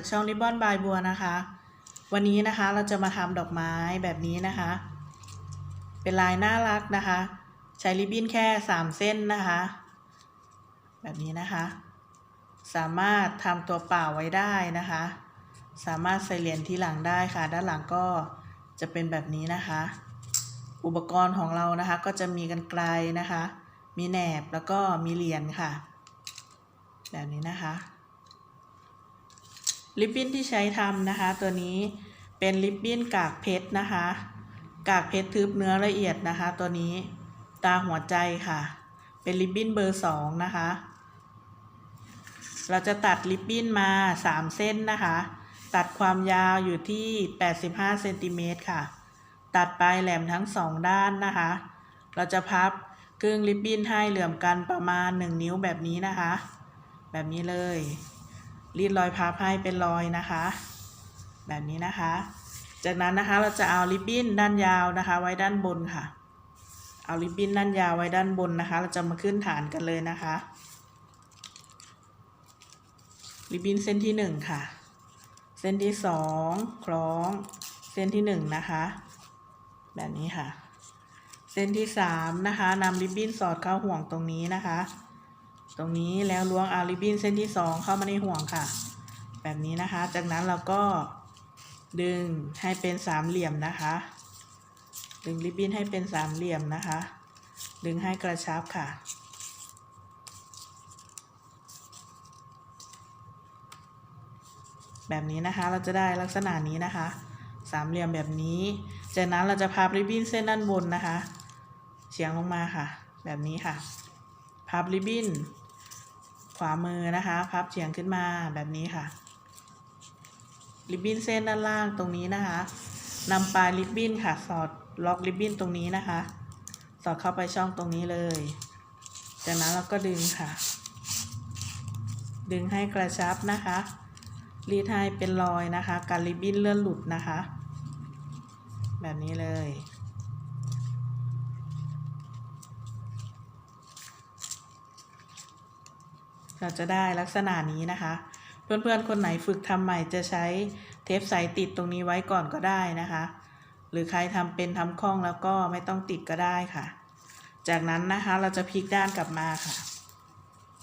จากช่องริบบอนบายบัวนะคะ วันนี้นะคะเราจะมาทำดอกไม้แบบนี้นะคะ เป็นลายน่ารักนะคะ ใช้ริบบิ้นแค่3เส้นนะคะ แบบนี้นะคะ สามารถทำตัวเปล่าไว้ได้นะคะ สามารถใส่เหรียญที่หลังได้ค่ะ ด้านหลังก็จะเป็นแบบนี้นะคะ อุปกรณ์ของเรานะคะ ก็จะมีกันไกลนะคะ มีแหนบแล้วก็มีเหรียญค่ะ แบบนี้นะคะ ลิปบิ้นที่ใช้ทำนะคะ ตัวนี้เป็นลิปบิ้นกากเพชรนะคะ กากเพชรทึบเนื้อละเอียดนะคะ ตัวนี้ตาหัวใจค่ะ เป็นลิปบิ้นเบอร์สองนะคะ เราจะตัดลิปบิ้นมาสามเส้นนะคะ ตัดความยาวอยู่ที่85เซนติเมตรค่ะ ตัดปลายแหลมทั้งสองด้านนะคะ เราจะพับกึ่งลิปบิ้นให้เหลื่อมกันประมาณ1นิ้วแบบนี้นะคะ แบบนี้เลย รีดรอยพับให้เป็นรอยนะคะ แบบนี้นะคะ จากนั้นนะคะเราจะเอาริบบิ้นด้านยาวนะคะ ไว้ด้านบนค่ะ เอาริบบิ้นด้านยาวไว้ด้านบนนะคะ เราจะมาขึ้นฐานกันเลยนะคะริบบิ้นเส้นที่หนึ่งค่ะ เส้นที่สองคล้อง เส้นที่หนึ่งนะคะ แบบนี้ค่ะ เส้นที่สามนะคะนำริบบิ้นสอดเข้าห่วงตรงนี้นะคะ ตรงนี้แล้วล้วงเอาริบบิ้นเส้นที่สองเข้ามาในห่วงค่ะ แบบนี้นะคะ จากนั้นเราก็ดึงให้เป็นสามเหลี่ยมนะคะ ดึงริบบิ้นให้เป็นสามเหลี่ยมนะคะ ดึงให้กระชับค่ะ แบบนี้นะคะเราจะได้ลักษณะนี้นะคะ สามเหลี่ยมแบบนี้ จากนั้นเราจะพับริบบิ้นเส้นด้านบนนะคะ เฉียงลงมาค่ะ แบบนี้ค่ะ พับริบบิ้น ขวามือนะคะพับเฉียงขึ้นมาแบบนี้ค่ะ ริบบิ้นเส้นด้านล่างตรงนี้นะคะนำปลายริบบิ้นค่ะ สอดล็อกริบบิ้นตรงนี้นะคะ สอดเข้าไปช่องตรงนี้เลย จากนั้นเราก็ดึงค่ะ ดึงให้กระชับนะคะรีดให้เป็นรอยนะคะ การริบบิ้นเลื่อนหลุดนะคะ แบบนี้เลย เราจะได้ลักษณะนี้นะคะ เพื่อนๆ คนไหนฝึกทำใหม่จะใช้เทปใสติดตรงนี้ไว้ก่อนก็ได้นะคะ หรือใครทำเป็นทำคล่องแล้วก็ไม่ต้องติดก็ได้ค่ะ จากนั้นนะคะเราจะพลิกด้านกลับมาค่ะ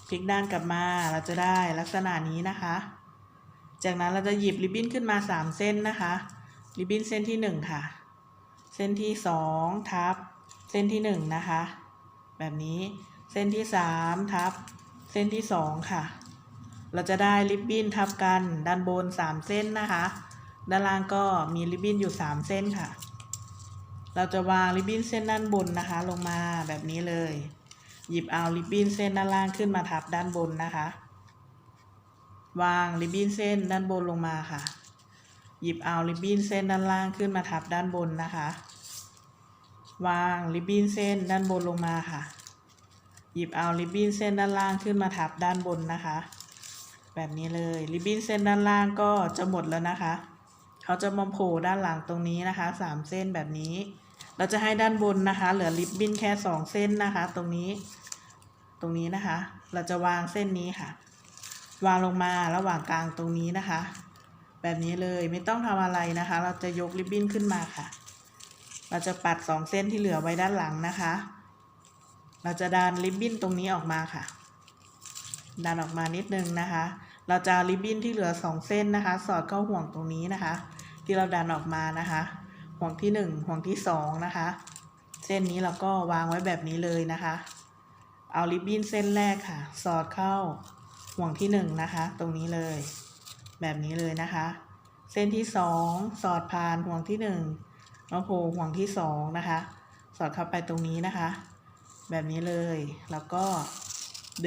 พลิกด้านกลับมาเราจะได้ลักษณะนี้นะคะ จากนั้นเราจะหยิบริบบิ้นขึ้นมา 3 เส้นนะคะ ริบบิ้นเส้นที่ 1 ค่ะ เส้นที่ 2 ทับ เส้นที่ 1 นะคะ แบบนี้ เส้นที่ 3 ทับ ส้นที่2ค่ะ เราจะได้ริบบิ้นทับกัน ด้านบน3เส้นนะคะ ด้านล่างก็มีริบบิ้นอยู่3เส้นค่ะ เราจะวางริบบิ้นเส้นด้านบนนะคะ ลงมาแบบนี้เลย หยิบเอาริบบิ้นเส้นด้านล่างขึ้นมาทับด้านบนนะคะ วางริบบิ้นเส้นด้านบนลงมาค่ะ หยิบเอาริบบิ้นเส้นด้านล่างขึ้นมาทับด้านบนนะคะ วางริบบิ้นเส้นด้านบนลงมาค่ะ หยิบเอาริบบิ้นเส้นด้านล่างขึ้นมาทับด้านบนนะคะ แบบนี้เลยริบบิ้นเส้นด้านล่างก็จะหมดแล้วนะคะเขาจะมาโผล่ด้านหลังตรงนี้นะคะสามเส้นแบบนี้ เราจะให้ด้านบนนะคะ เหลือริบบิ้นแค่สองเส้นนะคะ ตรงนี้ ตรงนี้นะคะ เราจะวางเส้นนี้ค่ะ วางลงมาระหว่างกลางตรงนี้นะคะ แบบนี้เลยไม่ต้องทำอะไรนะคะ เราจะยกริบบิ้นขึ้นมาค่ะ เราจะปัดสองเส้นที่เหลือไว้ด้านหลังนะคะ เราจะดันริบบิ้นตรงนี้ออกมาค่ะ ดันออกมานิดนึงนะคะ เราจะริบบิ้นที่เหลือสองเส้นนะคะ สอดเข้าห่วงตรงนี้นะคะ ที่เราดันออกมานะคะ ห่วงที่หนึ่งห่วงที่สองนะคะ เส้นนี้เราก็วางไว้แบบนี้เลยนะคะ เอาริบบิ้นเส้นแรกค่ะ สอดเข้าห่วงที่หนึ่งนะคะ ตรงนี้เลย แบบนี้เลยนะคะ เส้นที่สองสอดผ่านห่วงที่หนึ่งมาโผล่ห่วงที่สองนะคะ สอดเข้าไปตรงนี้นะคะ แบบนี้เลย แล้วก็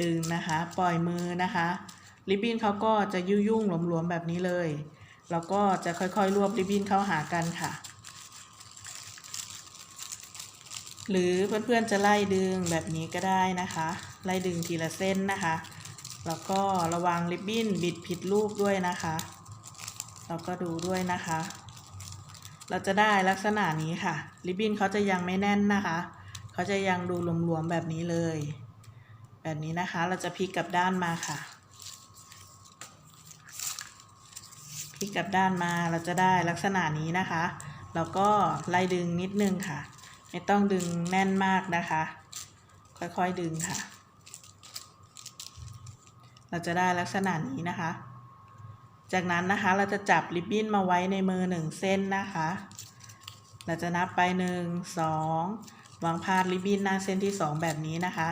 ดึงนะคะ ปล่อยมือนะคะ ริบบิ้นเขาก็จะยุ่ยุ่งๆหลวมๆแบบนี้เลย แล้วก็จะค่อยๆ รวบริบบิ้นเข้าหากันค่ะ หรือเพื่อนๆจะไล่ดึงแบบนี้ก็ได้นะคะ ไล่ดึงทีละเส้นนะคะ แล้วก็ระวังริบบิ้นบิดผิดรูปด้วยนะคะเราก็ดูด้วยนะคะ เราจะได้ลักษณะนี้ค่ะ ริบบิ้นเขาจะยังไม่แน่นนะคะ เขาจะยังดูหลวมๆแบบนี้เลย แบบนี้นะคะเราจะพลิกกลับด้านมาค่ะพลิกกลับด้านมาเราจะได้ลักษณะนี้นะคะแล้วก็ไล่ดึงนิดนึงค่ะ ไม่ต้องดึงแน่นมากนะคะ ค่อยๆดึงค่ะ เราจะได้ลักษณะนี้นะคะ จากนั้นนะคะเราจะจับริบบิ้นมาไว้ในมือหนึ่งเส้นนะคะ เราจะนับไปหนึ่งสอง วางพาดริบบิ้นหน้าเส้นที่สองแบบนี้นะคะ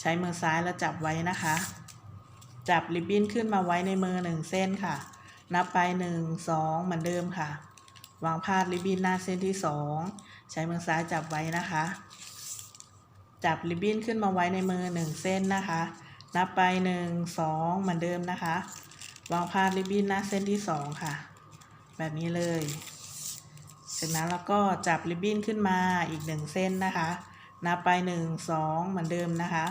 ใช้มือซ้ายแล้วจับไว้นะคะ จับริบบิ้นขึ้นมาไว้ในมือหนึ่งเส้นค่ะ นับไปหนึ่งสองเหมือนเดิมค่ะ วางพาดริบบิ้นหน้าเส้นที่สองใช้มือซ้ายจับไว้นะคะ จับริบบิ้นขึ้นมาไว้ในมือหนึ่งเส้นนะคะ นับไปหนึ่งสองเหมือนเดิมนะคะ วางพาดริบบิ้นหน้าเส้นที่สองค่ะ แบบนี้เลย จากนั้นเราก็จับริบบิ้นขึ้นมาอีกหนึ่งเส้นนะคะ นับไปหนึ่งสองเหมือนเดิมนะคะ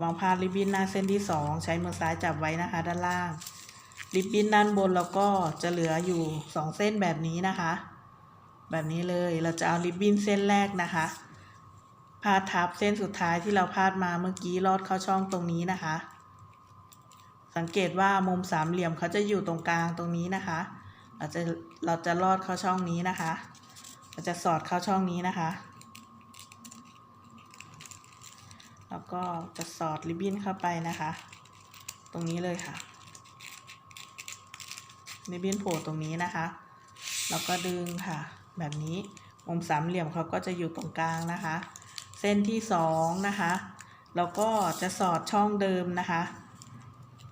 วางพาดริบบิ้นหน้าเส้นที่สองใช้มือซ้ายจับไว้นะคะ ด้านล่าง ริบบิ้นด้านบนเราก็จะเหลืออยู่สองเส้นแบบนี้นะคะ แบบนี้เลยเราจะเอาริบบิ้นเส้นแรกนะคะพาดทับเส้นสุดท้ายที่เราพาดมาเมื่อกี้ลอดเข้าช่องตรงนี้นะคะ สังเกตว่ามุมสามเหลี่ยมเขาจะอยู่ตรงกลางตรงนี้นะคะ เราจะเราจะลอดเข้าช่องนี้นะคะ เราจะสอดเข้าช่องนี้นะคะ แล้วก็จะสอดริบบิ้นเข้าไปนะคะ ตรงนี้เลยค่ะริบบิ้นโผล่ตรงนี้นะคะ แล้วก็ดึงค่ะ แบบนี้มุมสามเหลี่ยมเขาก็จะอยู่ตรงกลางนะคะ เส้นที่สองนะคะเราก็จะสอดช่องเดิมนะคะ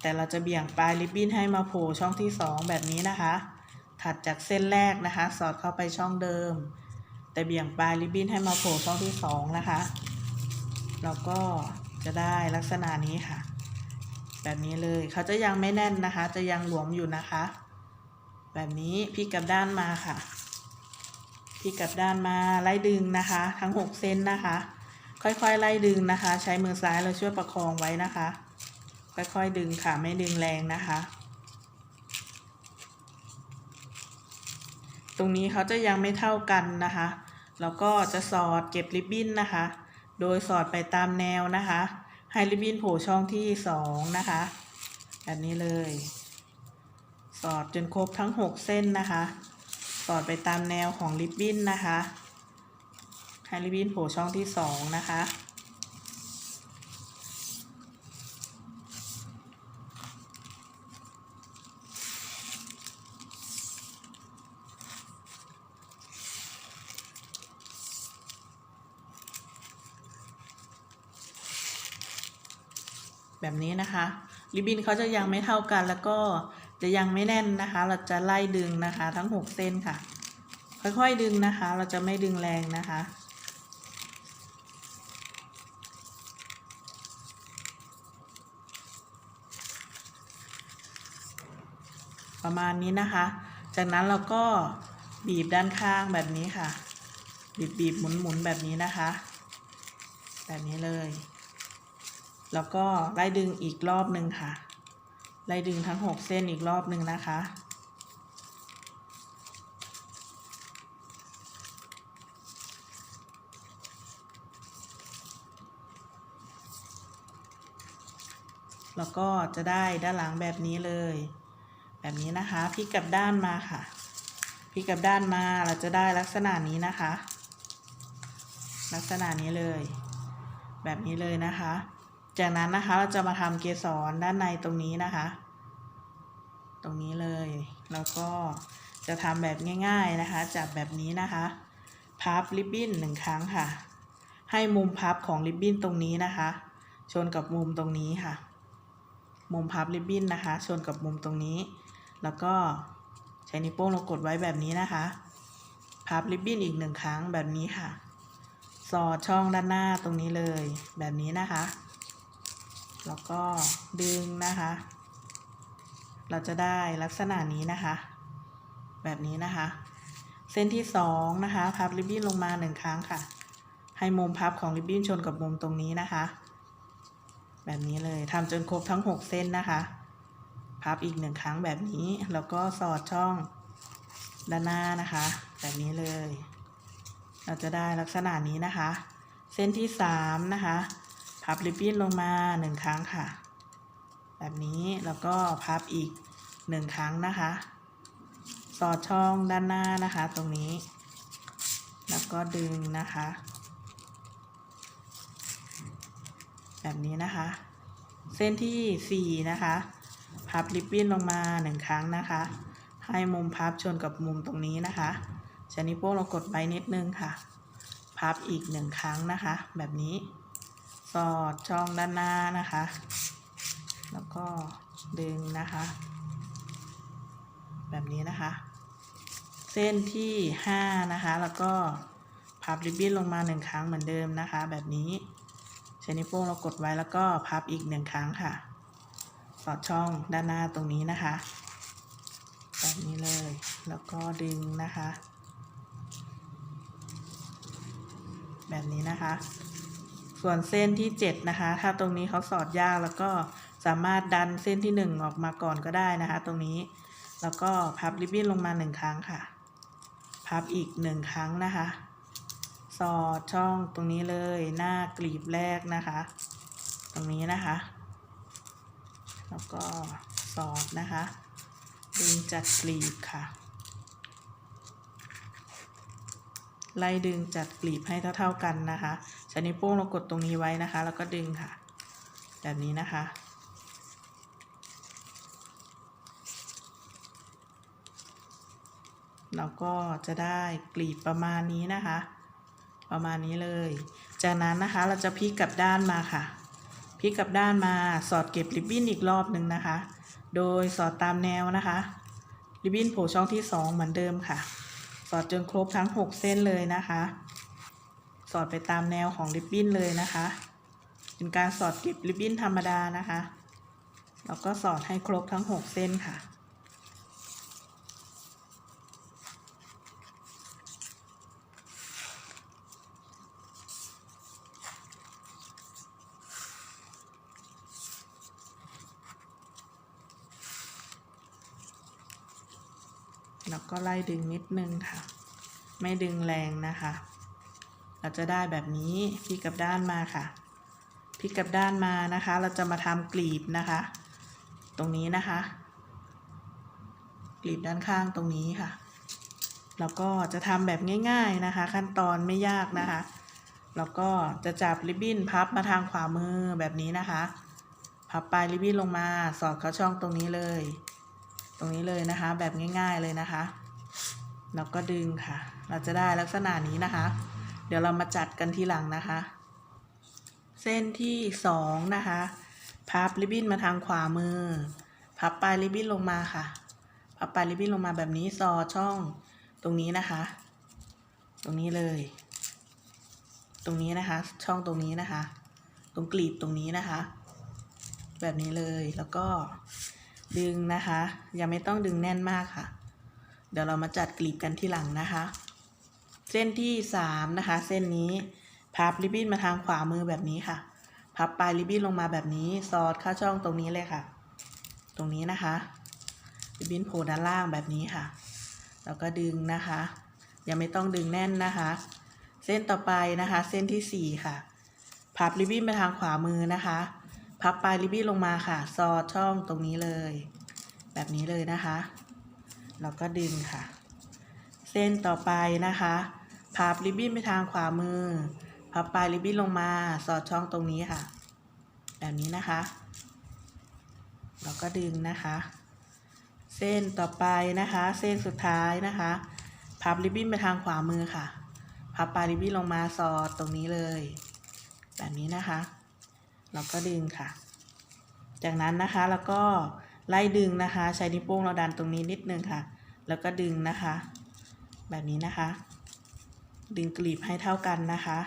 แต่เราจะเบี่ยงปลายริบบิ้นให้มาโผล่ช่องที่สองแบบนี้นะคะ ถัดจากเส้นแรกนะคะ สอดเข้าไปช่องเดิม แต่เบี่ยงปลายริบบิ้นให้มาโผล่ช่องที่สองนะคะแล้วก็จะได้ลักษณะนี้ค่ะ แบบนี้เลยเขาจะยังไม่แน่นนะคะ จะยังหลวมอยู่นะคะ แบบนี้พลิกกลับด้านมาค่ะพลิกกลับด้านมาไล่ดึงนะคะ ทั้งหกเส้นนะคะ ค่อยๆไล่ดึงนะคะ ใช้มือซ้ายเราช่วยประคองไว้นะคะ ค่อยๆดึงค่ะไม่ดึงแรงนะคะ ตรงนี้เขาจะยังไม่เท่ากันนะคะแล้วก็จะสอดเก็บริบบิ้นนะคะ โดยสอดไปตามแนวนะคะ ให้ริบบิ้นโผล่ช่องที่สองนะคะแบบนี้เลย สอดจนครบทั้ง6เส้นนะคะ สอดไปตามแนวของริบบิ้นนะคะ ให้ริบบิ้นโผล่ช่องที่สองนะคะ แบบนี้นะคะ ริบบิ้นเขาจะยังไม่เท่ากันแล้วก็จะยังไม่แน่นนะคะ เราจะไล่ดึงนะคะ ทั้ง 6 เส้นค่ะ ค่อยๆดึงนะคะ เราจะไม่ดึงแรงนะคะประมาณนี้นะคะ จากนั้นเราก็บีบด้านข้างแบบนี้ค่ะ บีบบีบหมุนหมุนแบบนี้นะคะ แบบนี้เลย แล้วก็ไล่ดึงอีกรอบหนึ่งค่ะ ไล่ดึงทั้งหกเส้นอีกรอบหนึ่งนะคะ แล้วก็จะได้ด้านหลังแบบนี้เลย แบบนี้นะคะพลิกกลับด้านมาค่ะพลิกกลับด้านมาเราจะได้ลักษณะนี้นะคะ ลักษณะนี้เลย แบบนี้เลยนะคะ จากนั้นนะคะเราจะมาทำเกสรด้านในตรงนี้นะคะ ตรงนี้เลย แล้วก็จะทำแบบง่ายๆนะคะ จับแบบนี้นะคะ พับริบบิ้นหนึ่งครั้งค่ะ ให้มุมพับของริบบิ้นตรงนี้นะคะ ชนกับมุมตรงนี้ค่ะ มุมพับริบบิ้นนะคะ ชนกับมุมตรงนี้ แล้วก็ใช้นิ้วโป้งเรากดไว้แบบนี้นะคะ พับริบบิ้นอีกหนึ่งครั้งแบบนี้ค่ะ สอดช่องด้านหน้าตรงนี้เลย แบบนี้นะคะ แล้วก็ดึงนะคะ เราจะได้ลักษณะนี้นะคะ แบบนี้นะคะ เส้นที่สองนะคะ พับริบบิ้นลงมาหนึ่งครั้งค่ะ ให้มุมพับของริบบิ้นชนกับมุมตรงนี้นะคะ แบบนี้เลยทำจนครบทั้งหกเส้นนะคะ พับอีกหนึ่งครั้งแบบนี้ แล้วก็สอดช่องด้านหน้านะคะ แบบนี้เลย เราจะได้ลักษณะนี้นะคะ เส้นที่สามนะคะ พับริบบิ้นลงมาหนึ่งครั้งค่ะ แบบนี้แล้วก็พับอีกหนึ่งครั้งนะคะ สอดช่องด้านหน้านะคะ ตรงนี้ แล้วก็ดึงนะคะ แบบนี้นะคะ เส้นที่สี่นะคะ พับริบบิ้นลงมาหนึ่งครั้งนะคะ ให้มุมพับชนกับมุมตรงนี้นะคะใช้นิ้วโป้งเรากดไว้นิดนึงค่ะ พับอีกหนึ่งครั้งนะคะ แบบนี้ สอดช่องด้านหน้านะคะ แล้วก็ดึงนะคะ แบบนี้นะคะ เส้นที่ห้านะคะ แล้วก็พับริบบิ้นลงมาหนึ่งครั้งเหมือนเดิมนะคะ แบบนี้ใช้นิ้วโป้งเรากดไว้แล้วก็พับอีกหนึ่งครั้งค่ะ สอดช่องด้านหน้าตรงนี้นะคะ แบบนี้เลย แล้วก็ดึงนะคะ แบบนี้นะคะ ส่วนเส้นที่ 7 นะคะ ถ้าตรงนี้เขาสอดยากแล้วก็สามารถดันเส้นที่ 1 ออกมาก่อนก็ได้นะคะ ตรงนี้แล้วก็พับริบบิ้นลงมา 1 ครั้งค่ะ พับอีก 1 ครั้งนะคะ สอดช่องตรงนี้เลยหน้ากลีบแรกนะคะ ตรงนี้นะคะ แล้วก็สอดนะคะดึงจัดกลีบค่ะ ไล่ดึงจัดกลีบให้เท่าๆกันนะคะ ใช้นิ้วโป้งเรากดตรงนี้ไว้นะคะ แล้วก็ดึงค่ะ แบบนี้นะคะแล้วก็จะได้กลีบประมาณนี้นะคะ ประมาณนี้เลย จากนั้นนะคะเราจะพลิกกลับด้านมาค่ะพลิกกลับด้านมาสอดเก็บริบบิ้นอีกรอบหนึ่งนะคะ โดยสอดตามแนวนะคะ ริบบิ้นโผล่ช่องที่ 2 เหมือนเดิมค่ะ สอดจนครบทั้ง 6 เส้นเลยนะคะ อดไปตามแนวของริบบิ้นเลยนะคะ เป็นการสอดเก็บริบบิ้นธรรมดานะคะแล้วก็สอดให้ครบทั้ง 6 เส้นค่ะ แล้วก็ไล่ดึงนิดนึงค่ะ ไม่ดึงแรงนะคะ ราจะได้แบบนี้พลิกกลับด้านมาค่ะพลิกกลับด้านมานะคะ เราจะมาทำกลีบนะคะ ตรงนี้นะคะ กลีบด้านข้างตรงนี้ค่ะ แล้วก็จะทำแบบง่ายๆนะคะ ขั้นตอนไม่ยากนะคะ แล้วก็จะจับริบบิ้นพับมาทางขวามือแบบนี้นะคะ พับปลายริบบิ้นลงมาสอดเข้าช่องตรงนี้เลย ตรงนี้เลยนะคะ แบบง่ายๆเลยนะคะ แล้วก็ดึงค่ะ เราจะได้ลักษณะนี้นะคะ เดี๋ยวเรามาจัดกันทีหลังนะคะ เส้นที่สองนะคะ พับริบบิ้นมาทางขวามือ พับปลายริบบิ้นลงมาค่ะ พับปลายริบบิ้นลงมาแบบนี้ซอช่องตรงนี้นะคะ ตรงนี้เลย ตรงนี้นะคะ ช่องตรงนี้นะคะ ตรงกลีบตรงนี้นะคะ แบบนี้เลยแล้วก็ดึงนะคะ ยังไม่ต้องดึงแน่นมากค่ะ เดี๋ยวเรามาจัดกลีบกันที่หลังนะคะ เส้นที่สามนะคะ เส้นนี้พับริบบิ้นมาทางขวามือแบบนี้ค่ะ พับปลายริบบิ้นลงมาแบบนี้สอดเข้าช่องตรงนี้เลยค่ะ ตรงนี้นะคะริบบิ้นโผล่ด้านล่างแบบนี้ค่ะ แล้วก็ดึงนะคะ ยังไม่ต้องดึงแน่นนะคะ เส้นต่อไปนะคะ เส้นที่สี่ค่ะ พับริบบิ้นมาทางขวามือนะคะ พับปลายริบบิ้นลงมาค่ะ สอดช่องตรงนี้เลย แบบนี้เลยนะคะ แล้วก็ดึงค่ะ เส้นต่อไปนะคะ พับริบบิ้นไปทางขวามือ พับปลายริบบิ้นลงมาสอดช่องตรงนี้ค่ะ แบบนี้นะคะแล้วก็ดึงนะคะ เส้นต่อไปนะคะ เส้นสุดท้ายนะคะ พับริบบิ้นไปทางขวามือค่ะ พับปลายริบบิ้นลงมาสอดตรงนี้เลย แบบนี้นะคะ เราก็ดึงค่ะ จากนั้นนะคะแล้วก็ไล่ดึงนะคะ ใช้นิ้วโป้งเราดันตรงนี้นิดนึงค่ะ แล้วก็ดึงนะคะ แบบนี้นะคะ ดึงกลีบให้เท่ากันนะคะ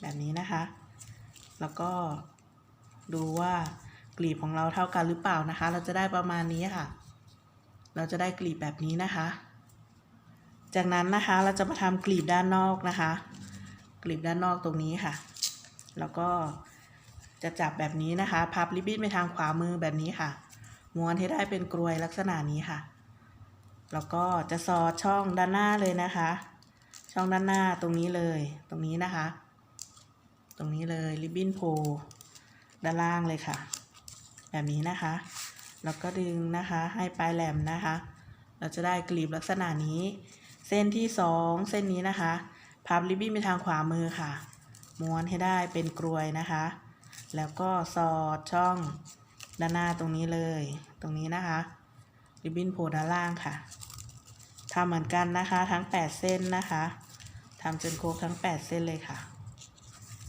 แบบนี้นะคะ แล้วก็ดูว่ากลีบของเราเท่ากันหรือเปล่านะคะ เราจะได้ประมาณนี้ค่ะ เราจะได้กลีบแบบนี้นะคะ จากนั้นนะคะเราจะมาทำกลีบด้านนอกนะคะ กลีบด้านนอกตรงนี้ค่ะ แล้วก็จะจับแบบนี้นะคะ พับริบบิ้นไปทางขวามือแบบนี้ค่ะ ม้วนให้ได้เป็นกรวยลักษณะนี้ค่ะ แล้วก็จะสอดช่องด้านหน้าเลยนะคะ ช่องด้านหน้าตรงนี้เลย ตรงนี้นะคะ ตรงนี้เลยริบบิ้นโพด้านล่างเลยค่ะ แบบนี้นะคะ แล้วก็ดึงนะคะให้ปลายแหลมนะคะ เราจะได้กลีบลักษณะนี้ เส้นที่สองเส้นนี้นะคะ พับริบบิ้นไปทางขวามือค่ะ ม้วนให้ได้เป็นกรวยนะคะ แล้วก็สอดช่อง ด้านหน้าตรงนี้เลย ตรงนี้นะคะริบบิ้นโผล่ด้านล่างค่ะทำเหมือนกันนะคะ ทั้ง 8 เส้นนะคะทำจนครบทั้ง 8 เส้นเลยค่ะ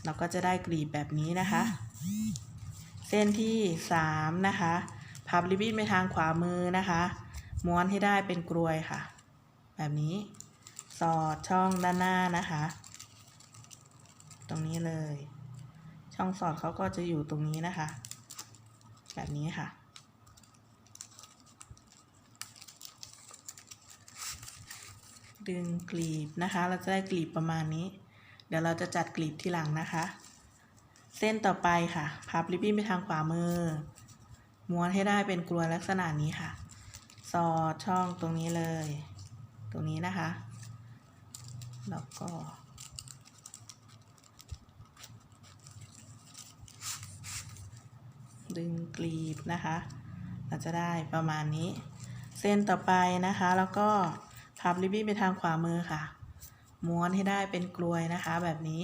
เราก็จะได้กลีบแบบนี้นะคะ เส้นที่ 3 นะคะพับริบบิ้นไปทางขวามือนะคะ ม้วนให้ได้เป็นกรวยค่ะ แบบนี้ สอดช่องด้านหน้านะคะ ตรงนี้เลย ช่องสอดเขาก็จะอยู่ตรงนี้นะคะ แบบนี้ค่ะ ดึงกลีบนะคะ เราจะได้กลีบประมาณนี้ เดี๋ยวเราจะจัดกลีบที่หลังนะคะ เส้นต่อไปค่ะ พับริบบิ้นไปทางขวามือ ม้วนให้ได้เป็นกลวยลักษณะนี้ค่ะ สอดช่องตรงนี้เลย ตรงนี้นะคะ แล้วก็ ดึงกลีบนะคะ เราจะได้ประมาณนี้ เส้นต่อไปนะคะ แล้วก็พับริบบิ้นไปทางขวามือค่ะ ม้วนให้ได้เป็นกลวยนะคะ แบบนี้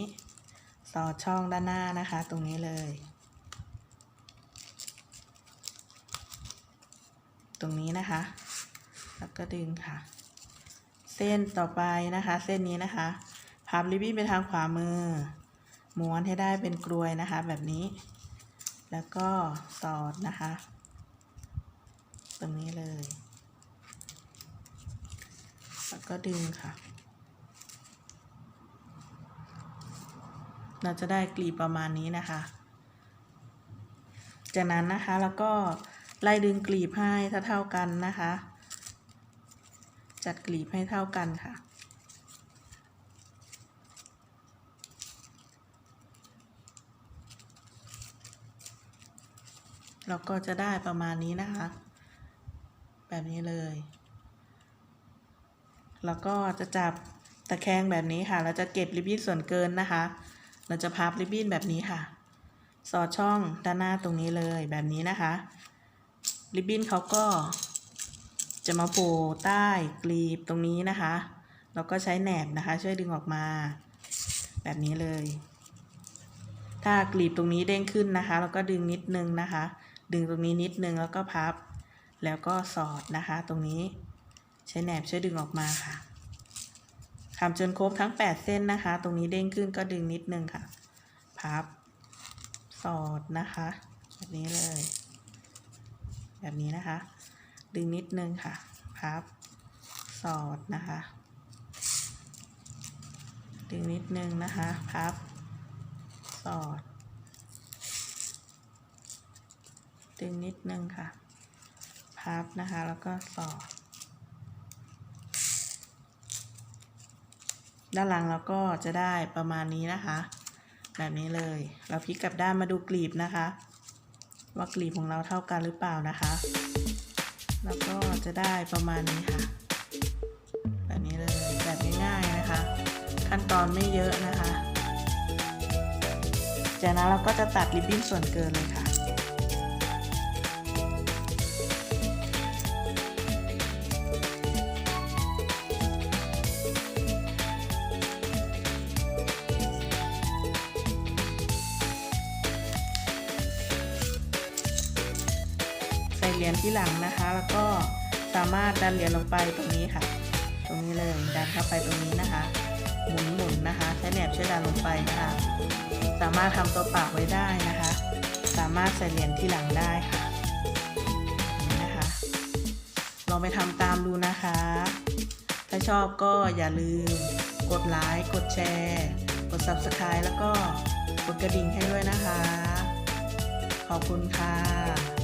สอดช่องด้านหน้านะคะ ตรงนี้เลย ตรงนี้นะคะ แล้วก็ดึงค่ะ เส้นต่อไปนะคะ เส้นนี้นะคะ พับริบบิ้นไปทางขวามือ ม้วนให้ได้เป็นกลวยนะคะ แบบนี้ แล้วก็สอดนะคะ ตรงนี้เลย แล้วก็ดึงค่ะ เราจะได้กลีบประมาณนี้นะคะ จากนั้นนะคะแล้วก็ไล่ดึงกลีบให้เท่าๆกันนะคะ จัดกลีบให้เท่ากันค่ะ เราก็จะได้ประมาณนี้นะคะ แบบนี้เลย แล้วก็จะจับตะแคงแบบนี้ค่ะ เราจะเก็บริบบิ้นส่วนเกินนะคะ เราจะพับริบบิ้นแบบนี้ค่ะ สอดช่องด้านหน้าตรงนี้เลยแบบนี้นะคะ ริบบิ้นเขาก็จะมาโผล่ใต้กลีบตรงนี้นะคะเราก็ใช้แหนบนะคะ ช่วยดึงออกมา แบบนี้เลย ถ้ากลีบตรงนี้เด้งขึ้นนะคะ เราก็ดึงนิดนึงนะคะ ดึงตรงนี้นิดนึงแล้วก็พับ แล้วก็สอดนะคะ ตรงนี้ใช้แหนบช่วยดึงออกมาค่ะทำจนครบทั้ง 8 เส้นนะคะ ตรงนี้เด้งขึ้นก็ดึงนิดนึงค่ะ พับ สอดนะคะ แบบนี้เลย แบบนี้นะคะ ดึงนิดนึงค่ะ พับ สอดนะคะ ดึงนิดนึงนะคะ พับ สอด ดึงนิดนึงค่ะ พับนะคะ แล้วก็สอด ด้านหลังเราก็จะได้ประมาณนี้นะคะ แบบนี้เลย เราพลิกกลับด้านมาดูกลีบนะคะ ว่ากลีบของเราเท่ากันหรือเปล่านะคะ แล้วก็จะได้ประมาณนี้ค่ะ แบบนี้เลย แบบง่ายๆนะคะ ขั้นตอนไม่เยอะนะคะ จากนั้นเราก็จะตัดริบบิ้นส่วนเกินเลยค่ะ เหรียญที่หลังนะคะ แล้วก็สามารถดันเหรียญลงไปตรงนี้ค่ะ ตรงนี้เลยดันเข้าไปตรงนี้นะคะ หมุนหมุนนะคะ ใช้แหนบช่วยดันลงไปนะคะ สามารถทำตัวปากไว้ได้นะคะ สามารถใส่เหรียญที่หลังได้ค่ะนะคะ ลองไปทำตามดูนะคะ ถ้าชอบก็อย่าลืม กดไลค์กดแชร์ กด Subscribe แล้วก็กดกระดิ่งให้ด้วยนะคะ ขอบคุณค่ะ